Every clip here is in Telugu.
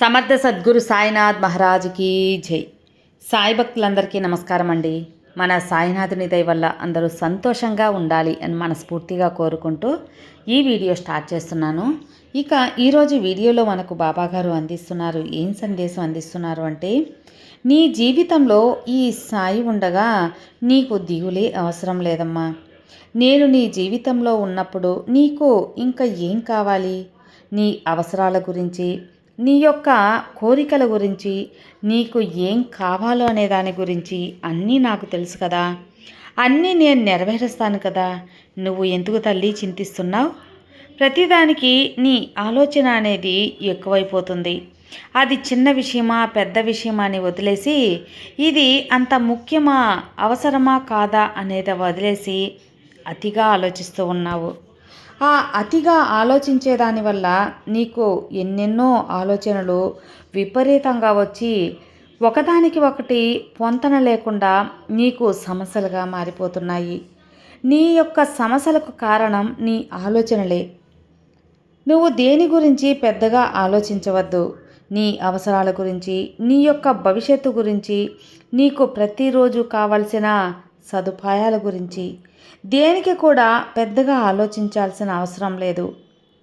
సమర్థ సద్గురు సాయినాథ్ మహారాజ్కి జై. సాయి భక్తులందరికీ నమస్కారం అండి. మన సాయినాథుని దయ వల్ల అందరూ సంతోషంగా ఉండాలి అని మనస్ఫూర్తిగా కోరుకుంటూ ఈ వీడియో స్టార్ట్ చేస్తున్నాను. ఇక ఈరోజు వీడియోలో మనకు బాబాగారు అందిస్తున్నారు. ఏం సందేశం అందిస్తున్నారు అంటే నీ జీవితంలో ఈ సాయి ఉండగా నీకు దిగులే అవసరం లేదమ్మా. నేను నీ జీవితంలో ఉన్నప్పుడు నీకు ఇంకా ఏం కావాలి? నీ అవసరాల గురించి నీ యొక్క కోరికల గురించి నీకు ఏం కావాలో అనే దాని గురించి అన్నీ నాకు తెలుసు కదా. అన్నీ నేను నెరవేరుస్తాను కదా. నువ్వు ఎందుకు తల్లి చింతిస్తున్నావు? ప్రతిదానికి నీ ఆలోచన అనేది ఎక్కువైపోతుంది. అది చిన్న విషయమా పెద్ద విషయమా అని వదిలేసి ఇది అంత ముఖ్యమా అవసరమా కాదా అనేది వదిలేసి అతిగా ఆలోచిస్తూ ఉన్నావు. ఆ అతిగా ఆలోచించే దానివల్ల నీకు ఎన్నెన్నో ఆలోచనలు విపరీతంగా వచ్చి ఒకదానికి ఒకటి పొంతన లేకుండా నీకు సమస్యలుగా మారిపోతున్నాయి. నీ యొక్క సమస్యలకు కారణం నీ ఆలోచనలే. నువ్వు దేని గురించి పెద్దగా ఆలోచించవద్దు. నీ అవసరాల గురించి నీ యొక్క భవిష్యత్తు గురించి నీకు ప్రతిరోజు కావలసిన సదుపాయాల గురించి. దేనికి కూడా పెద్దగా ఆలోచించాల్సిన అవసరం లేదు.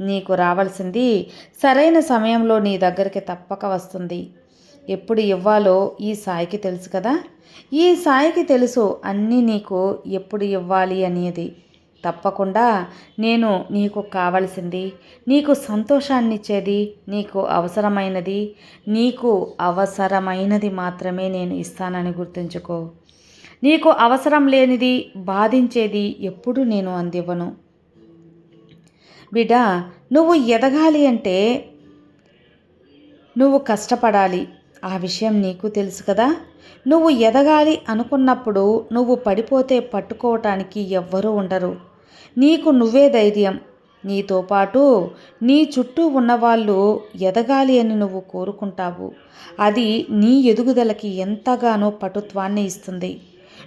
నీకు రావాల్సింది సరైన సమయంలో నీ దగ్గరికి తప్పక వస్తుంది. ఎప్పుడు ఇవ్వాలో ఈ సాయికి తెలుసు కదా? ఈ సాయికి తెలుసు అన్నీ నీకు ఎప్పుడు ఇవ్వాలి అనేది. తప్పకుండా నేను నీకు కావలసింది నీకు సంతోషాన్ని ఇచ్చేది నీకు అవసరమైనది నీకు అవసరమైనది మాత్రమే నేను ఇస్తానని గుర్తుంచుకో. నీకు అవసరం లేనిది బాధించేది ఎప్పుడు నేను అందివ్వను. బిడ్డ నువ్వు ఎదగాలి అంటే నువ్వు కష్టపడాలి. ఆ విషయం నీకు తెలుసు కదా. నువ్వు ఎదగాలి అనుకున్నప్పుడు నువ్వు పడిపోతే పట్టుకోవటానికి ఎవ్వరూ ఉండరు. నీకు నువ్వే ధైర్యం. నీతో పాటు నీ చుట్టూ ఉన్నవాళ్ళు ఎదగాలి అని నువ్వు కోరుకుంటావు. అది నీ ఎదుగుదలకి ఎంతగానో పటుత్వాన్ని ఇస్తుంది.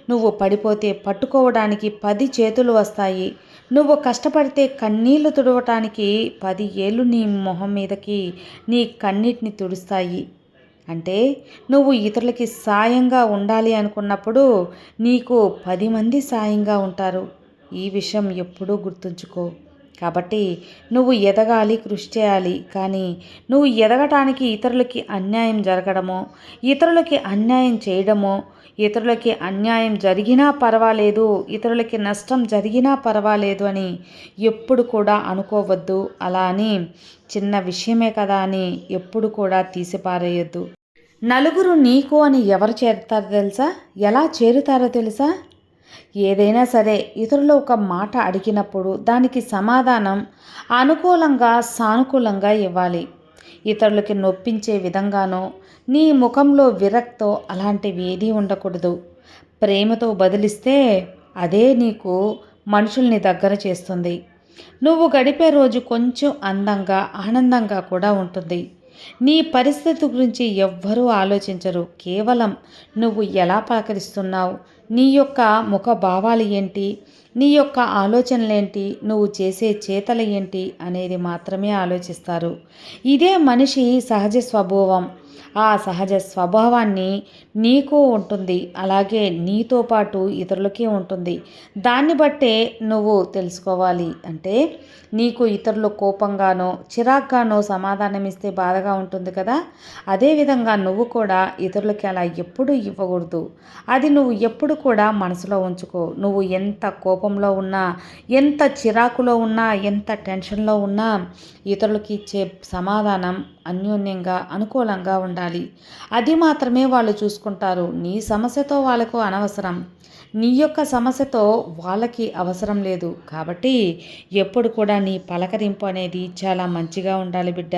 నువ్వు పడిపోతే పట్టుకోవడానికి పది చేతులు వస్తాయి. నువ్వు కష్టపడితే కన్నీళ్ళు తుడవటానికి పది ఏళ్ళు నీ మొహం మీదకి నీ కన్నీటిని తుడుస్తాయి. అంటే నువ్వు ఇతరులకి సాయంగా ఉండాలి అనుకున్నప్పుడు నీకు పది మంది సాయంగా ఉంటారు. ఈ విషయం ఎప్పుడూ గుర్తుంచుకో. కాబట్టి నువ్వు ఎదగాలి కృషి చేయాలి. కానీ నువ్వు ఎదగటానికి ఇతరులకి అన్యాయం జరగడమో ఇతరులకి అన్యాయం చేయడమో ఇతరులకి అన్యాయం జరిగినా పర్వాలేదు ఇతరులకి నష్టం జరిగినా పర్వాలేదు అని ఎప్పుడు కూడా అనుకోవద్దు. అలా అని చిన్న విషయమే కదా అని ఎప్పుడు కూడా తీసిపారేయొద్దు. నలుగురు నీకు అని ఎవరు చేరుతారో తెలుసా? ఎలా చేరుతారో తెలుసా? ఏదైనా సరే ఇతరులు ఒక మాట అడిగినప్పుడు దానికి సమాధానం అనుకూలంగా సానుకూలంగా ఇవ్వాలి. ఇతరులకి నొప్పించే విధంగానో నీ ముఖంలో విరక్తో అలాంటివి ఏదీ ఉండకూడదు. ప్రేమతో బదిలిస్తే అదే నీకు మనుషుల్ని దగ్గర చేస్తుంది. నువ్వు గడిపే రోజు కొంచెం అందంగా ఆనందంగా కూడా ఉంటుంది. నీ పరిస్థితి గురించి ఎవ్వరూ ఆలోచించరు. కేవలం నువ్వు ఎలా పలకరిస్తున్నావు నీ యొక్క ముఖ భావాలు ఏంటి? నీ యొక్క ఆలోచనలేంటి నువ్వు చేసే చేతలు ఏంటి? అనేది మాత్రమే ఆలోచిస్తారు. ఇదే మనిషి సహజ స్వభావం. ఆ సహజ స్వభావాన్ని నీకు ఉంటుంది. అలాగే నీతో పాటు ఇతరులకి ఉంటుంది. దాన్ని బట్టే నువ్వు తెలుసుకోవాలి. అంటే నీకు ఇతరులు కోపంగానో చిరాగ్గానో సమాధానం ఇస్తే బాధగా ఉంటుంది కదా? అదేవిధంగా నువ్వు కూడా ఇతరులకి అలా ఎప్పుడు ఇవ్వకూడదు. అది నువ్వు ఎప్పుడు కూడా మనసులో ఉంచుకో. నువ్వు ఎంత కోపంలో ఉన్నా ఎంత చిరాకులో ఉన్నా ఎంత టెన్షన్లో ఉన్నా ఇతరులకి ఇచ్చే సమాధానం అన్యోన్యంగా అనుకూలంగా ఉండాలి. అది మాత్రమే వాళ్ళు చూసుకుంటారు. నీ సమస్యతో వాళ్ళకు అనవసరం. నీ యొక్క సమస్యతో వాళ్ళకి అవసరం లేదు. కాబట్టి ఎప్పుడు కూడా నీ పలకరింపు అనేది చాలా మంచిగా ఉండాలి బిడ్డ.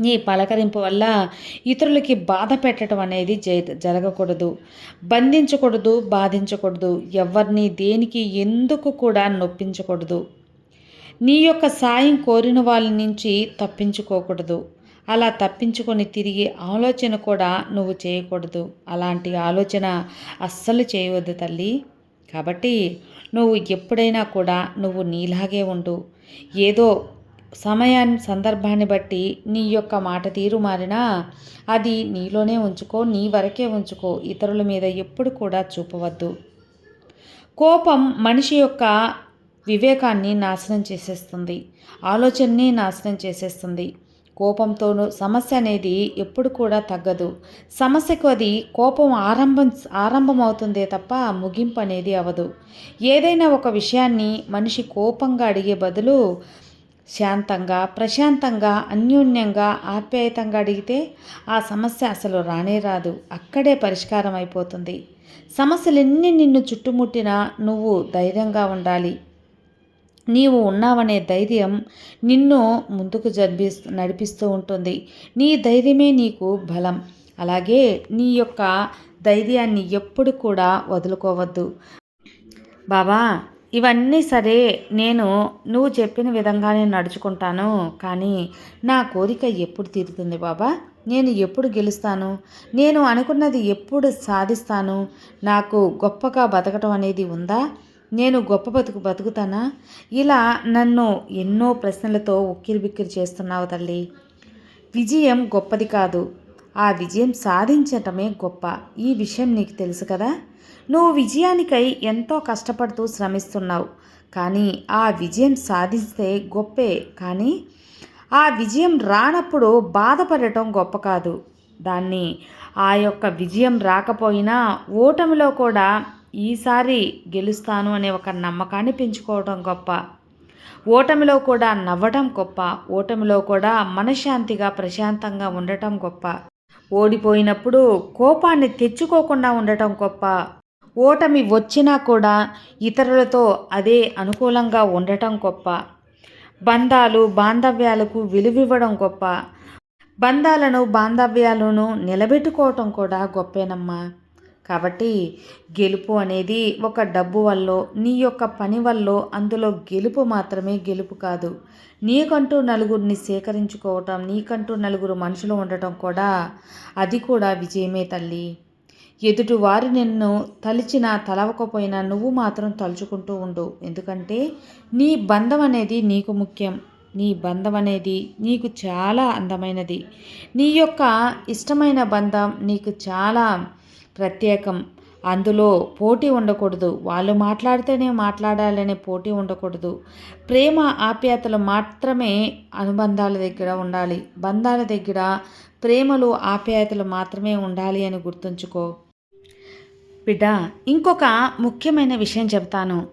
నీ పలకరింపు వల్ల ఇతరులకి బాధ పెట్టడం అనేది జరగకూడదు. బంధించకూడదు బాధించకూడదు. ఎవరిని దేనికి ఎందుకు కూడా నొప్పించకూడదు. నీ యొక్క సాయం కోరిన వాళ్ళ నుంచి తప్పించుకోకూడదు. అలా తప్పించుకొని తిరిగి ఆలోచన కూడా నువ్వు చేయకూడదు. అలాంటి ఆలోచన అస్సలు చేయవద్దు తల్లి. కాబట్టి నువ్వు ఎప్పుడైనా కూడా నువ్వు నీలాగే ఉండు. ఏదో సమయాన్ని సందర్భాన్ని బట్టి నీ యొక్క మాట తీరు మారినా అది నీలోనే ఉంచుకో నీ వరకే ఉంచుకో. ఇతరుల మీద ఎప్పుడు కూడా చూపవద్దు. కోపం మనిషి యొక్క వివేకాన్ని నాశనం చేసేస్తుంది. ఆలోచనని నాశనం చేసేస్తుంది. కోపంతోనూ సమస్య అనేది ఎప్పుడు కూడా తగ్గదు. సమస్యకు అది కోపం ఆరంభం ఆరంభమవుతుందే తప్ప ముగింపు అనేది అవదు ఏదైనా ఒక విషయాన్ని మనిషి కోపంగా అడిగే బదులు శాంతంగా ప్రశాంతంగా అన్యోన్యంగా ఆప్యాయతంగా అడిగితే ఆ సమస్య అసలు రానే రాదు. అక్కడే పరిష్కారం అయిపోతుంది. సమస్యలన్నీ నిన్ను చుట్టుముట్టినా నువ్వు ధైర్యంగా ఉండాలి. నీవు ఉన్నావనే ధైర్యం నిన్ను ముందుకు జరిపి నడిపిస్తూ ఉంటుంది. నీ ధైర్యమే నీకు బలం. అలాగే నీ యొక్క ధైర్యాన్ని ఎప్పుడు కూడా వదులుకోవద్దు. బాబా ఇవన్నీ సరే నేను నువ్వు చెప్పిన విధంగానే నడుచుకుంటాను. కానీ నా కోరిక ఎప్పుడు తీరుతుంది బాబా? నేను ఎప్పుడు గెలుస్తాను? నేను అనుకున్నది ఎప్పుడు సాధిస్తాను? నాకు గొప్పగా బతకటం అనేది ఉందా? నేను గొప్ప బతుకు బతుకుతానా? ఇలా నన్ను ఎన్నో ప్రశ్నలతో ఉక్కిరిబిక్కిరి చేస్తున్నావు తల్లి. విజయం గొప్పది కాదు. ఆ విజయం సాధించటమే గొప్ప. ఈ విషయం నీకు తెలుసు కదా? నువ్వు విజయానికై ఎంతో కష్టపడుతూ శ్రమిస్తున్నావు. కానీ ఆ విజయం సాధిస్తే గొప్పే. కానీ ఆ విజయం రానప్పుడు బాధపడటం గొప్ప కాదు. దాన్ని ఆ యొక్క విజయం రాకపోయినా ఓటమిలో కూడా ఈసారి గెలుస్తాను అనే ఒక నమ్మకాన్ని పెంచుకోవడం గొప్ప. ఓటమిలో కూడా నవ్వటం గొప్ప. ఓటమిలో కూడా మనశ్శాంతిగా ప్రశాంతంగా ఉండటం గొప్ప. ఓడిపోయినప్పుడు కోపాన్ని తెచ్చుకోకుండా ఉండటం గొప్ప. ఓటమి వచ్చినా కూడా ఇతరులతో అదే అనుకూలంగా ఉండటం గొప్ప. బంధాలు బాంధవ్యాలకు విలువివ్వడం గొప్ప. బంధాలను బాంధవ్యాలను నిలబెట్టుకోవటం కూడా గొప్పేనమ్మా. కాబట్టి గెలుపు అనేది ఒక డబ్బు వల్ల నీ యొక్క పని వల్ల అందులో గెలుపు మాత్రమే గెలుపు కాదు. నీకంటూ నలుగురిని సేకరించుకోవటం నీకంటూ నలుగురు మనుషులు ఉండటం కూడా అది కూడా విజయమే తల్లి. ఎదుటి వారు నిన్ను తలిచినా తలవకపోయినా నువ్వు మాత్రం తలుచుకుంటూ ఉండు. ఎందుకంటే నీ బంధం అనేది నీకు ముఖ్యం. నీ బంధం అనేది నీకు చాలా అందమైనది. నీ యొక్క ఇష్టమైన బంధం నీకు చాలా ప్రత్యేకం. అందులో పోటీ ఉండకూడదు. వాళ్ళు మాట్లాడితేనే మాట్లాడాలనే పోటీ ఉండకూడదు. ప్రేమ ఆప్యాయతలు మాత్రమే అనుబంధాల దగ్గర ఉండాలి. బంధాల దగ్గర ప్రేమలు ఆప్యాయతలు మాత్రమే ఉండాలి అని గుర్తుంచుకో. బిడ్డ ఇంకొక ముఖ్యమైన విషయం చెప్తాను.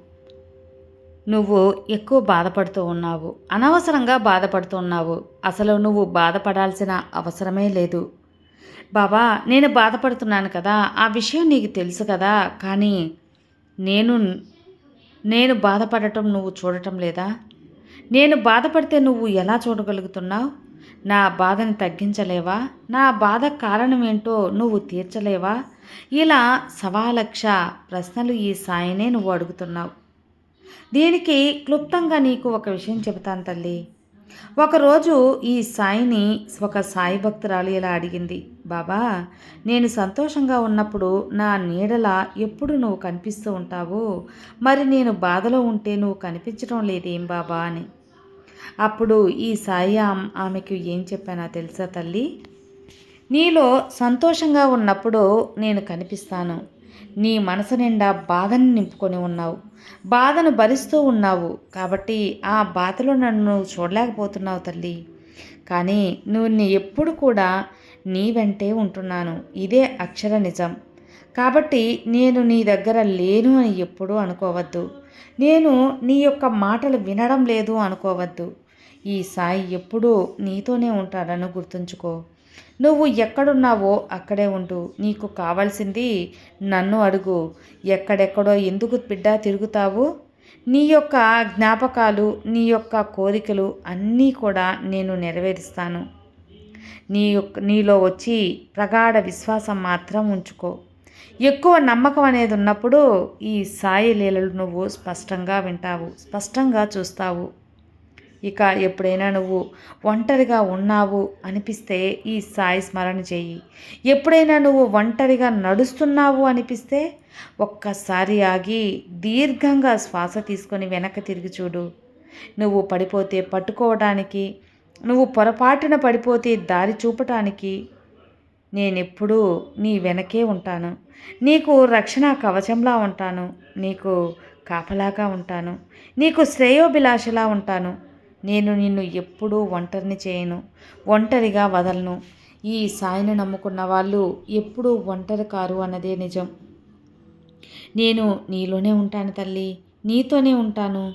నువ్వు ఎక్కువ బాధపడుతూ ఉన్నావు. అనవసరంగా బాధపడుతూ ఉన్నావు. అసలు నువ్వు బాధపడాల్సిన అవసరమే లేదు. బాబా నేను బాధపడుతున్నాను కదా ఆ విషయం నీకు తెలుసు కదా కానీ నేను నేను బాధపడటం నువ్వు చూడటం లేదా? నేను బాధపడితే నువ్వు ఎలా చూడగలుగుతున్నావు? నా బాధని తగ్గించలేవా? నా బాధ కారణం ఏంటో నువ్వు తీర్చలేవా? ఇలా సవాలక్ష ప్రశ్నలు ఈ సాయినే నువ్వు అడుగుతున్నావు. దీనికి క్లుప్తంగా నీకు ఒక విషయం చెబుతాను తల్లి. ఒకరోజు ఈ సాయిని ఒక సాయి భక్తురాలు ఇలా అడిగింది బాబా నేను సంతోషంగా ఉన్నప్పుడు నా నీడల ఎప్పుడు నువ్వు కనిపిస్తూ ఉంటావు? మరి నేను బాధలో ఉంటే నువ్వు కనిపించడం లేదేం బాబా? అని. అప్పుడు ఈ సాయి ఆమెకు ఏం చెప్పానా తెలుసా తల్లి? నీలో సంతోషంగా ఉన్నప్పుడు నేను కనిపిస్తాను. నీ మనసు నిండా బాధను నింపుకొని ఉన్నావు. బాధను భరిస్తూ ఉన్నావు. కాబట్టి ఆ బాధలో నన్ను చూడలేకపోతున్నావు తల్లి. కానీ నువ్వు ఎప్పుడు కూడా నీ వెంటే ఉంటున్నాను. ఇదే అక్షర నిజం. కాబట్టి నేను నీ దగ్గర లేను అని ఎప్పుడూ అనుకోవద్దు. నేను నీ యొక్క మాటలు వినడం లేదు అనుకోవద్దు. ఈ సాయి ఎప్పుడూ నీతోనే ఉంటాడని గుర్తుంచుకో. నువ్వు ఎక్కడున్నావో అక్కడే ఉండు. నీకు కావాల్సింది నన్ను అడుగు. ఎక్కడెక్కడో ఎందుకు బిడ్డ తిరుగుతావు? నీ యొక్క జ్ఞాపకాలు నీ యొక్క కోరికలు అన్నీ కూడా నేను నెరవేరుస్తాను. నీ యొక్క నీలో వచ్చి ప్రగాఢ విశ్వాసం మాత్రం ఉంచుకో. ఎక్కువ నమ్మకం అనేది ఉన్నప్పుడు ఈ సాయి లీలలు నువ్వు స్పష్టంగా వింటావు స్పష్టంగా చూస్తావు. ఇక ఎప్పుడైనా నువ్వు ఒంటరిగా ఉన్నావు అనిపిస్తే ఈ సాయి స్మరణ చేయి. ఎప్పుడైనా నువ్వు ఒంటరిగా నడుస్తున్నావు అనిపిస్తే ఒక్కసారి ఆగి దీర్ఘంగా శ్వాస తీసుకొని వెనక్కి తిరిగి చూడు. నువ్వు పడిపోతే పట్టుకోవడానికి నువ్వు పొరపాటున పడిపోతే దారి చూపటానికి నేనెప్పుడూ నీ వెనకే ఉంటాను. నీకు రక్షణ కవచంలా ఉంటాను. నీకు కాపలాగా ఉంటాను. నీకు శ్రేయోభిలాషలా ఉంటాను. నేను నిన్ను ఎప్పుడూ ఒంటరిని చేయను ఒంటరిగా వదలను. ఈ సాయిని నమ్ముకున్న వాళ్ళు ఎప్పుడూ ఒంటరి కారు అన్నదే నిజం. నేను నీలోనే ఉంటాను తల్లి నీతోనే ఉంటాను.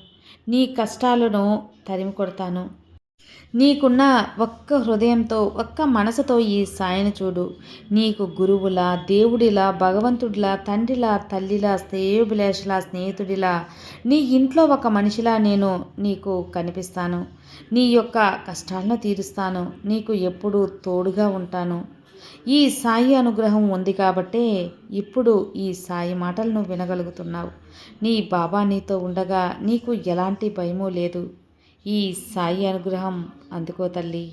నీ కష్టాలను తరిమి కొడతాను నీకున్న ఒక్క హృదయంతో ఒక్క మనసుతో ఈ సాయిని చూడు. నీకు గురువులా దేవుడిలా భగవంతుడిలా తండ్రిలా తల్లిలా శ్రేయోభిలాషలా స్నేహితుడిలా నీ ఇంట్లో ఒక మనిషిలా నేను నీకు కనిపిస్తాను. నీ యొక్క కష్టాలను తీరుస్తాను. నీకు ఎప్పుడూ తోడుగా ఉంటాను. ఈ సాయి అనుగ్రహం ఉంది కాబట్టే ఇప్పుడు ఈ సాయి మాటలను వినగలుగుతున్నావు. నీ బాబా నీతో ఉండగా నీకు ఎలాంటి భయమూ లేదు. ఈ సాయి అనుగ్రహం అందుకో తల్లి.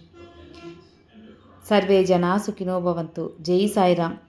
సర్వే జనా సుఖినో భవంతు. జై సాయిరామ్.